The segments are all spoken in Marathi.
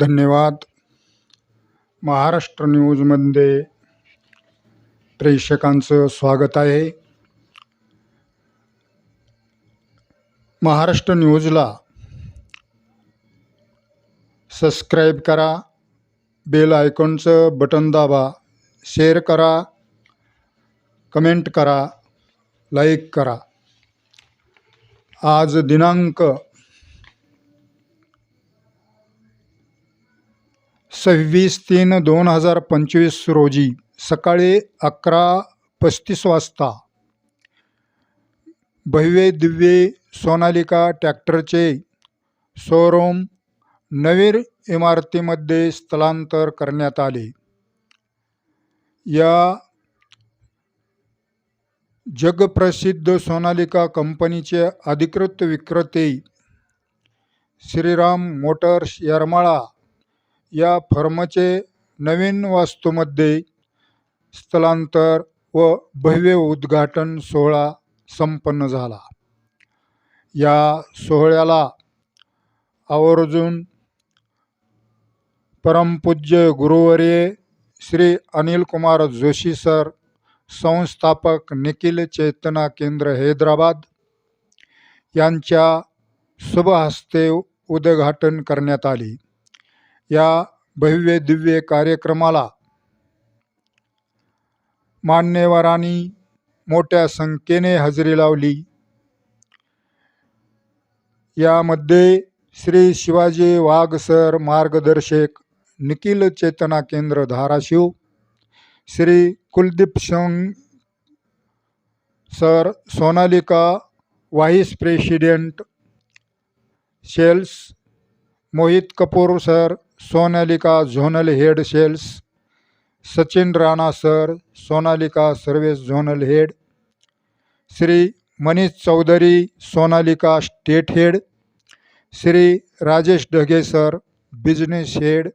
धन्यवाद. महाराष्ट्र न्यूजमध्ये प्रेक्षकांचं स्वागत आहे. महाराष्ट्र न्यूजला सबस्क्राईब करा बेल आयकॉनचं बटन दाबा शेअर करा कमेंट करा लाईक करा. आज दिनांक सव्वीस तीन दोन हजार पंचवीस रोजी सकाळी अकरा पस्तीस वाजता भव्य दिव्ये सोनालिका ट्रॅक्टरचे शोरूम नवीन इमारतीमध्ये स्थलांतर करण्यात आले. या जगप्रसिद्ध सोनालिका कंपनीचे अधिकृत विक्रेते श्रीराम मोटर्स येरमाळा या फर्मचे नवीन वास्तूमध्ये स्थलांतर व भव्य उद्घाटन सोहळा संपन्न झाला. या सोहळ्याला आवर्जून परमपूज्य गुरुवर्य श्री अनिल कुमार जोशी सर संस्थापक निखिल चेतना केंद्र हैदराबाद यांच्या शुभहस्ते उद्घाटन करण्यात आली. या भव्य दिव्य कार्यक्रमाला मान्यवरांनी मोठ्या संख्येने हजेरी लावली. यामध्ये श्री शिवाजी वाघ सर मार्गदर्शक निखिल चेतना केंद्र Dharashiv Shri Kuldeep Singh sir Sonalika vice president sales Mohit Kapoor sir Sonalika zonal head sales Sachin Rana sir Sonalika service zonal head Shri Manish Chaudhary Sonalika state head Shri Rajesh Dhage sir business head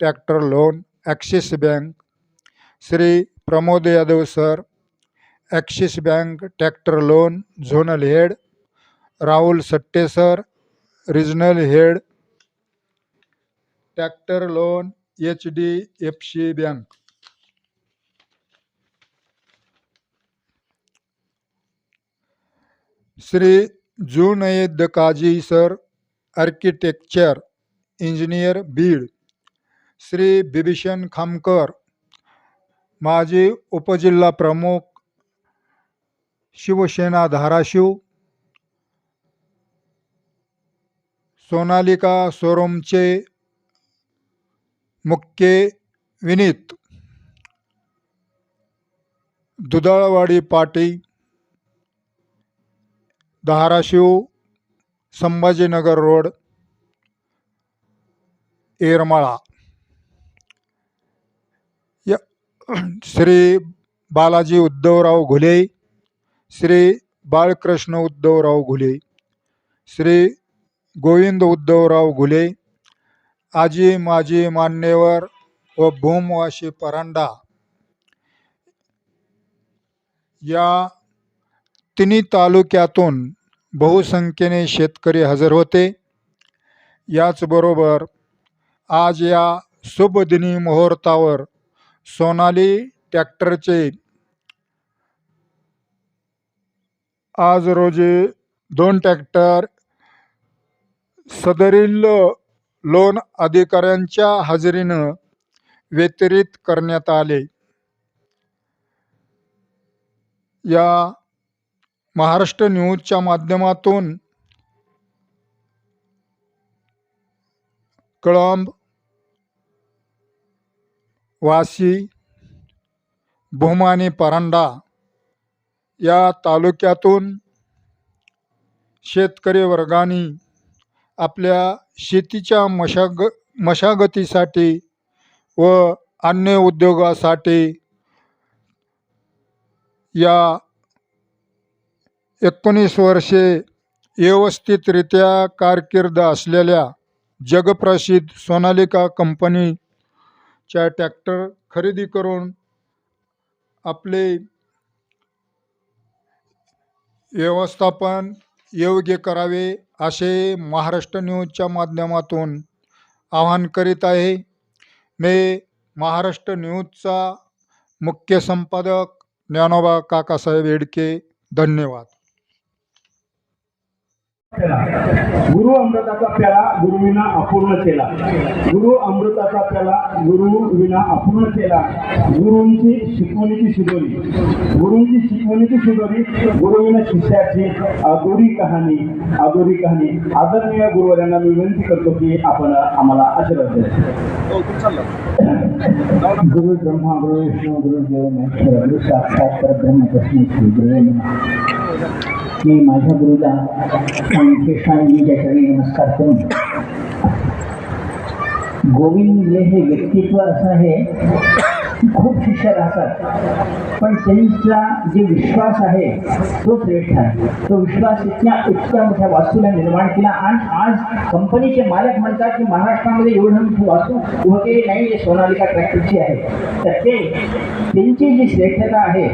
tractor loan Axis bank Shri Pramod Yadav sir Axis bank tractor loan zonal head Rahul Satte sir regional head tractor loan H D F C bank. Shri Junaid Kazi sir architecture engineer Beed. Shri Bibhishan Khamkar माजी उपजिल्हा प्रमुख शिवसेना धाराशिव. सोनालिका सोरोमचे मुक्के विनीत दुधाळवाडी पाटी धाराशिव संभाजीनगर रोड येरमाळा. या श्री बालाजी उद्धवराव घुले श्री बाळकृष्ण उद्धवराव घुले श्री गोविंद उद्धवराव घुले आजी माजी मान्यवर व भूमवाशी परांडा या तिन्ही तालुक्यातून बहुसंख्येने शेतकरी हजर होते. याचबरोबर आज या शुभदिनी मुहूर्तावर सोनाली ट्रॅक्टरचे आज रोजी दोन ट्रॅक्टर सदरील लोन अधिकाऱ्यांच्या हजेरीनं वितरित करण्यात आले. या महाराष्ट्र न्यूजच्या माध्यमातून कळंब वाशी भूमानी परांडा या तालुक्यातून शेतकरी वर्गाने आपल्या शेतीच्या मशाग मशागतीसाठी व अन्य उद्योगासाठी या एकोणीस वर्षे व्यवस्थितरित्या कारकीर्द असलेल्या जगप्रसिद्ध सोनालिका कंपनीच्या टॅक्टर खरेदी करून आपले व्यवस्थापन योग्य करावे असे महाराष्ट्र न्यूजच्या माध्यमातून आवाहन करीत आहे. मी महाराष्ट्र न्यूजचा मुख्य संपादक ज्ञानोबा काकासाहेब येडके. धन्यवाद. गुरु अमृताचा प्याला गुरुविना अपूर्ण केला. गुरु अमृताचा प्याला गुरुविना अपूर्ण केला. गुरुंची शिकवणीची शिदोरी. गुरुंची शिकवणीची शिदोरी गुरुविना शिष्याची अगोरी कहाणी अधुरी कहाणी. आदरणीय गुरुवर्यांना मी विनंती करतो की आपण आम्हाला आशीर्वाद द्या. गुरु ब्रह्मा गुरु विष्णू गुरु देव महेश्वर गुरु साक्षात परब्रह्म कृष्ण श्री गुरु मी माझ्या गुरुला विशेषांच्या चरणी नमस्कार करून गोविंद हे हे व्यक्तित्व असं आहे खूप शिष्य राहतात. पण त्यांचा जे विश्वास आहे तो श्रेष्ठ आहे. तो विश्वास इतक्या इतक्या मोठ्या वास्तूला निर्माण केला. आणि आज कंपनीचे मालक म्हणतात की महाराष्ट्रामध्ये एवढं मोठी वास्तू उभं केली नाही जे सोनालिका ट्रॅक्टरची आहे. तर ते त्यांची जी श्रेष्ठता आहे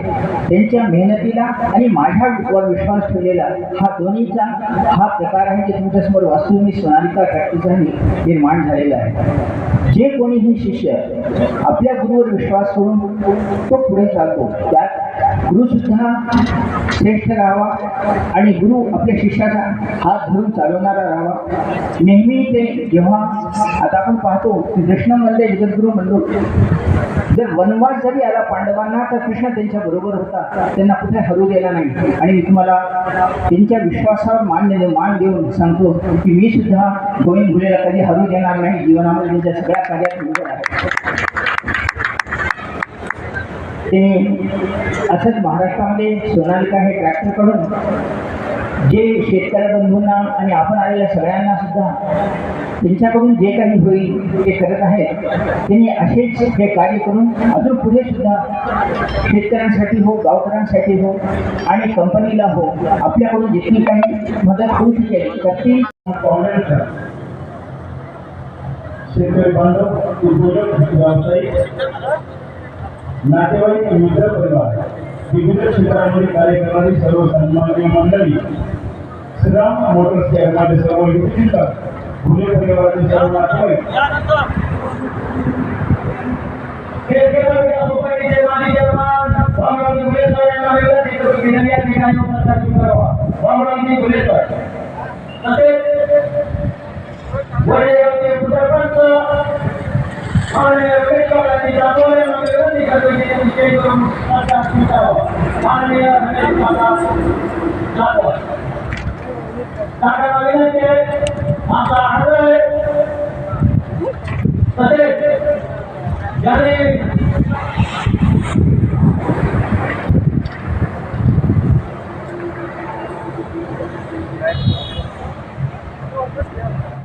त्यांच्या मेहनतीला आणि माझ्यावर विश्वास ठेवलेला हा दोन्हीचा हा प्रकार आहे की तुमच्यासमोर वास्तू मी सोनालिका ट्रॅक्टरचाही निर्माण झालेला आहे. जे कोणीही शिष्य आपल्या गुरुवर विश्वास करून तो पुढे चालतो त्यात गुरुसुद्धा श्रेष्ठ राहावा आणि गुरु आपल्या शिष्याचा हात धरून चालवणारा राहावा. नेहमी ते जेव्हा आता आपण पाहतो की कृष्णामध्ये जगद्गुरु म्हणलो जर वनवास जरी आला पांडवांना तर कृष्ण त्यांच्या बरोबर होता. त्यांना कुठे हरू गेला नाही. आणि मी तुम्हाला त्यांच्या विश्वासावर मान्य मान देऊन सांगतो की मी सुद्धा गोविंद भुलेला कधी हरू देणार नाही. जीवनामध्ये त्यांच्या सगळ्या कार्यात आहे ते असंच महाराष्ट्रामध्ये सोनालिका हे ट्रॅक्टरकडून जे शेतकरी बंधूंना आणि आपण आलेल्या सगळ्यांना सुद्धा त्यांच्याकडून जे काही होईल ते करत आहेत त्यांनी असेच हे कार्य करून अजून पुढे सुद्धा शेतकऱ्यांसाठी हो गावकऱ्यांसाठी हो आणि कंपनीला हो आपल्याकडून जितकी काही मदत होऊ शकेल तर ती शेतकरी बांधव उद्योजक व्यावसायिक नातेवाईक मित्र परिवार विविध क्षेत्रामध्ये कार्य करणारी सर्व सन्माननीय मंडळी श्रीराम मोटर्स केअरमध्ये सर्व विद्यार्थी फुले परिवाराचे सर्व नातेवाईक. तसेच টাকা